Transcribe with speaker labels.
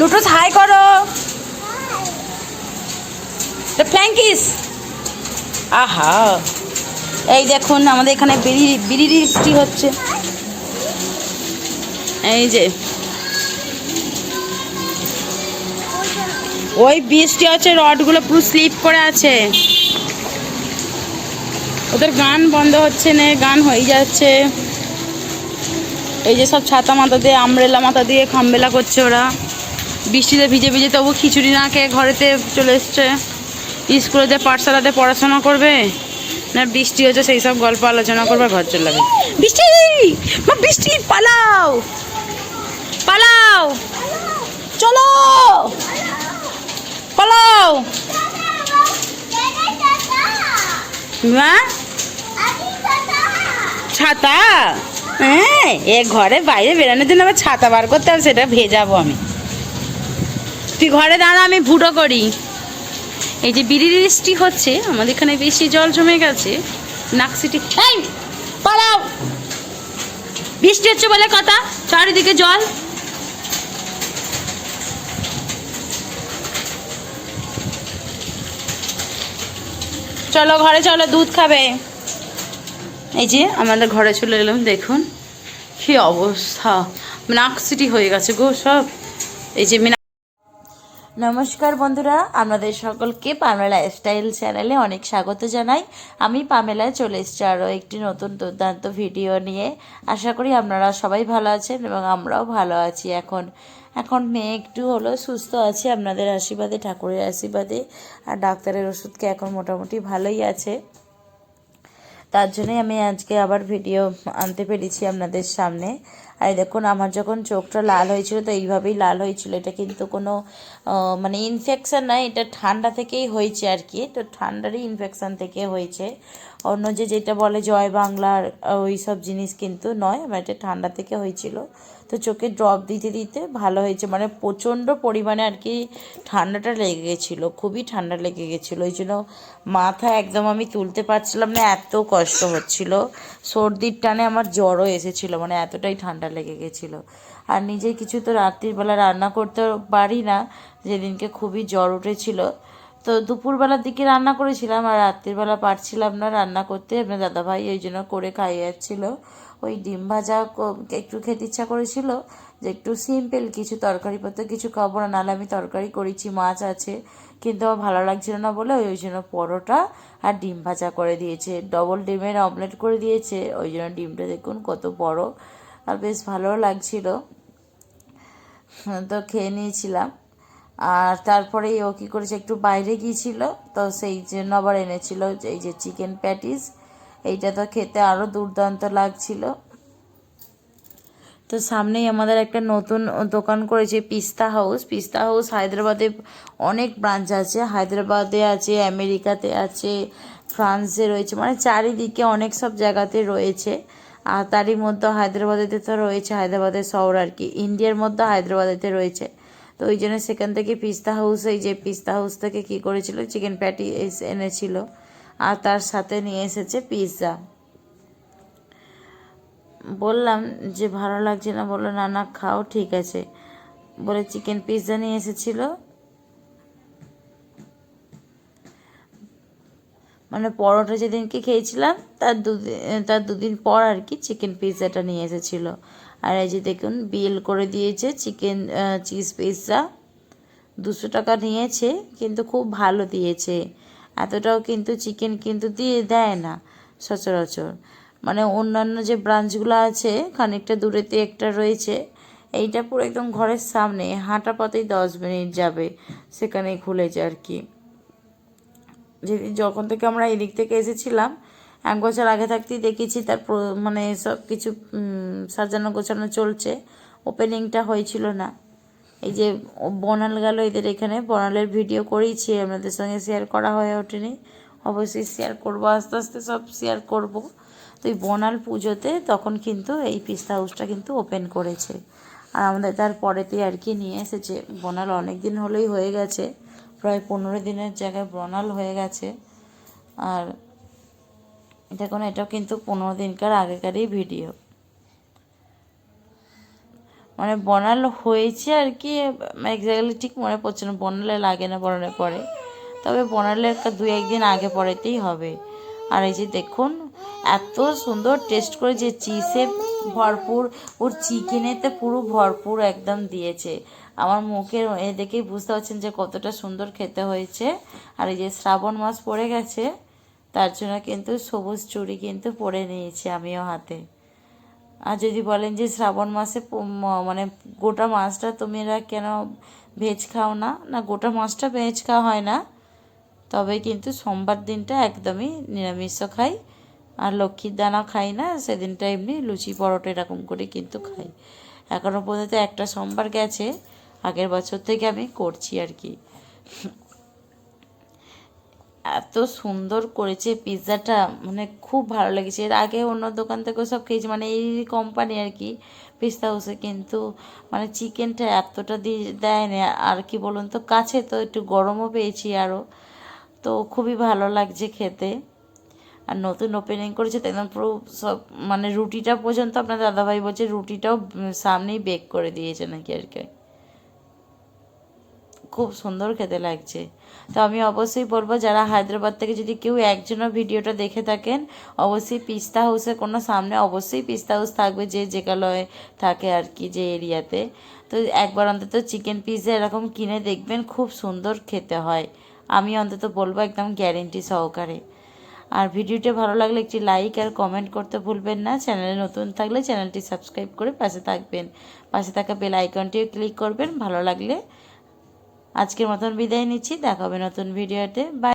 Speaker 1: লুটুস high করো ফ্ল্যাঙ্কিস আহা এই দেখুন, আমাদের এখানে বিড়ি বিড়ি বৃষ্টি হচ্ছে। এই যে। ওই বৃষ্টি হচ্ছে, রডগুলো পুরো স্লিপ করে আছে। ওদের গান বন্ধ হচ্ছে না, গান হয়ে যাচ্ছে। এই যে সব ছাতা মাথা দিয়ে, আমরেলা মাথা দিয়ে খামবেলা করছে ওরা। বৃষ্টিতে ভিজে ভিজে তবু খিচুড়ি না খেয়ে ঘরেতে চলে এসছে। স্কুলেতে পাঠশালাতে পড়াশোনা করবে, না বৃষ্টি হচ্ছে সেই সব গল্প আলোচনা করবে, ঘর চলে যাবে। বৃষ্টি, মা, বৃষ্টি, পালাও পালাও, চলো, পালাও। মা, ছাতা? হ্যাঁ এ ঘরে বাইরে বেরোনোর জন্য আবার ছাতা বার করতে হবে, সেটা ভেজাবো আমি। তুই ঘরে দাঁড়া, আমি ভুটো করি। এই যে বিড়ি বৃষ্টি হচ্ছে, আমাদের এখানে বেশি জল জমে গেছে। নাকসিটি পালাও। বৃষ্টি হচ্ছে বলে কথা, চারিদিকে জল। চলো ঘরে, চলো, দুধ খাবে। এই যে আমাদের ঘরে চলে এলাম, দেখুন। কি অবস্থা। নাকসিটি হয়ে গেছে গো সব। এই যে
Speaker 2: নমস্কার বন্ধুরা, আপনাদের সকলকে পামেলা স্টাইল চ্যানেলে অনেক স্বাগত জানাই। আমি পামেলায় চলে এসেছি আরও একটি নতুন দুর্দান্ত ভিডিও নিয়ে। আশা করি আপনারা সবাই ভালো আছেন এবং আমরাও ভালো আছি এখন। এখন মেয়ে একটু হলো সুস্থ আছে, আপনাদের আশীর্বাদে, ঠাকুরের আশীর্বাদে। আর ডাক্তারের ওষুধকে এখন মোটামুটি ভালোই আছে। তার জন্যই আমি আজকে আবার ভিডিও আনতে পেরেছি আপনাদের সামনে। আর দেখুন, আমার যখন চোখটা লাল হয়েছিল, তো এইভাবেই লাল হয়েছিল। এটা কিন্তু কোনো মানে ইনফেকশান নয় এটা ঠান্ডা থেকেই হয়েছে আর কি। তো ঠান্ডারই ইনফেকশান থেকে হয়েছে। অন্য যে যেটা বলে জয় বাংলার ওই সব জিনিস কিন্তু নয় আমার এটা ঠান্ডা থেকে হয়েছিল। তো চোখে ড্রপ দিতে দিতে ভালো হয়েছে মানে প্রচণ্ড পরিমাণে আর কি ঠান্ডাটা লেগে গেছিল, খুবই ঠান্ডা লেগে গেছিল। ওই জন্য মাথা একদম আমি তুলতে পারছিলাম না, এত কষ্ট হচ্ছিল। সর্দির টানে আমার জ্বরও এসেছিল মানে এতটাই ঠান্ডা লেগে গেছিল। আর নিজে কিছু তো রাত্রিবেলা রান্না করতে পারি না, যেদিনকে খুবই জ্বর উঠেছিল। তো দুপুরবেলার দিকে রান্না করেছিলাম আর রাত্রিবেলা পারছিলাম না রান্না করতে। আপনার দাদাভাই ওই জন্য করে খাইয়ে যাচ্ছিল ওই ডিম ভাজা একটু খেতে ইচ্ছা করেছিল যে একটু সিম্পল কিছু তরকারি পত্র কিছু খাব না, নাহলে আমি তরকারি করেছি, মাছ আছে, কিন্তু আমার ভালো লাগছিল না বলে ওই জন্য পরোটা আর ডিম ভাজা করে দিয়েছে। ডবল ডিমের অমলেট করে দিয়েছে, ওই জন্য ডিমটা দেখুন কত বড়। আর বেশ ভালোও লাগছিল। তো খেয়ে নিয়েছিলাম। আর তারপরে ও কী করেছে, একটু বাইরে গিয়েছিল, তো সেই জন্য আবার এনেছিল এই যে চিকেন প্যাটিস এইটা তো খেতে আরও দুর্দান্ত লাগছিল। তো সামনেই আমাদের একটা নতুন দোকান করেছে পিস্তা হাউস। পিস্তা হাউস হায়দ্রাবাদে অনেক ব্রাঞ্চ আছে। হায়দ্রাবাদে আছে, আমেরিকাতে আছে, ফ্রান্সে রয়েছে মানে চারিদিকে অনেক সব জায়গাতে রয়েছে। আর তারই মধ্যে হায়দ্রাবাদেতে তো রয়েছে, হায়দ্রাবাদের শহর আর কি। ইন্ডিয়ার মধ্যে হায়দ্রাবাদেতে রয়েছে। তো ওই জন্য সেখান থেকে পিস্তা হাউস, এই যে পিস্তা হাউস থেকে কী করেছিল? চিকেন প্যাটি এনেছিল। আর তার সাথে নিয়ে এসেছে পিৎজা বললাম যে, ভালো লাগছে না। বলল, না না, খাও, ঠিক আছে। বলে চিকেন পিৎজা নিয়ে এসেছিল। মানে পরোটা যেদিনকে খেয়েছিলাম, তার দুদিন তার দুদিন পর আর কি চিকেন পিৎজাটা নিয়ে এসেছিল। আর এই যে দেখুন, বিল করে দিয়েছে চিকেন চিজ পিৎজা দুশো টাকা নিয়েছে, কিন্তু খুব ভালো দিয়েছে। এতটাও কিন্তু চিকেন কিন্তু দিয়ে দেয় না, সচরাচর। মানে অন্যান্য যে ব্রাঞ্চগুলো আছে, খানিকটা দূরেতে একটা রয়েছে, এইটা পুরো একদম ঘরের সামনে, হাঁটা পথেই দশ মিনিট যাবে, সেখানেই খুলেছে আর কি। যে যখন থেকে আমরা এদিক থেকে এসেছিলাম, এক বছর আগে থাকতেই দেখেছি তার মানে সব কিছু সাজানো গোছানো চলছে। ওপেনিংটা হয়েছিল না। এই যে বনাল গেল এদের এখানে। বনালের ভিডিও করেইছি, আপনাদের সঙ্গে শেয়ার করা হয়ে ওঠেনি। অবশ্যই শেয়ার করব, আস্তে আস্তে সব শেয়ার করব। তো এই বনাল পুজোতে তখন কিন্তু এই পিস্তা হাউসটা কিন্তু ওপেন করেছে। আর আমাদের তার পরেতেই আর কি নিয়ে এসেছে। বনাল অনেক দিন হলেই হয়ে গেছে। প্রায় পনেরো দিনের জায়গায় বনাল হয়ে গেছে। আর দেখুন এটাও কিন্তু পনেরো দিনকার আগেকারই ভিডিও। মানে বনাল হয়েছে আর কি এক্স্যাক্টলি ঠিক মনে পড়ছে না বনালে লাগে না বনালে পরে তবে বনালে একটা দু একদিন আগে পরেতেই হবে। আর এই যে দেখুন, এত সুন্দর টেস্ট করে যে চিজে ভরপুর, ওর চিকেনেতে পুরো ভরপুর একদম দিয়েছে। আমার মুখের এ দেখেই বুঝতে পারছেন যে কতটা সুন্দর খেতে হয়েছে। আর এই যে শ্রাবণ মাস পড়ে গেছে, তার জন্য কিন্তু সবুজ চুড়ি কিন্তু পরে নিয়েছি আমিও হাতে। আর যদি বলেন যে শ্রাবণ মাসে মানে গোটা মাছটা তোমরা কেন ভেজ খাও না? না, গোটা মাছটা ভেজ খাওয়া হয় না। তবে কিন্তু সোমবার দিনটা একদমই নিরামিষ খাই। আর লক্ষ্মীর দানা খাই না, সেদিনটা এমনি লুচি পরোটা এরকম করে কিন্তু খাই। এখনও পর্যন্ত একটা সোমবার গেছে আগের বছর থেকে আমি করছি আর কি। এত সুন্দর করেছে পিৎজাটা মানে খুব ভালো লেগেছে। এর আগে অন্য দোকান থেকেও সব খেয়েছি মানে এই কোম্পানি আর কি পিস্তা হাউসে কিন্তু মানে চিকেনটা এতটা দিয়ে দেয় না। আর কি বলুন তো, কাছে তো একটু গরমও পেয়েছি আরও তো খুবই ভালো লাগছে খেতে। আর নতুন ওপেনিং করেছে তো পুরো সব মানে রুটিটা পর্যন্ত আপনার দাদাভাই বলছে, রুটিটাও সামনেই বেক করে দিয়েছে নাকি আর কি। খুব সুন্দর খেতে লাগছে। তো আমি অবশ্যই বলব, যারা হায়দ্রাবাদ থেকে যদি কেউ একজনও ভিডিওটা দেখে থাকেন, অবশ্যই পিস্তা হাউসের কোনো সামনে অবশ্যই পিস্তা হাউস থাকবে যে যেগুলোয় থাকে আর কি যে এরিয়াতে। তো একবার অন্তত চিকেন পিৎজা এরকম কিনে দেখবেন, খুব সুন্দর খেতে হয়। আমি অন্তত বলব একদম গ্যারেন্টি সহকারে। আর ভিডিওটা ভালো লাগলে একটি লাইক আর কমেন্ট করতে ভুলবেন না। চ্যানেলে নতুন থাকলে চ্যানেলটি সাবস্ক্রাইব করে পাশে থাকবেন। পাশে থাকা বেল আইকনটিও ক্লিক করবেন। ভালো লাগলে আজকের মতন বিদায় নিচ্ছি দেখা হবে নতুন ভিডিওতে। বাই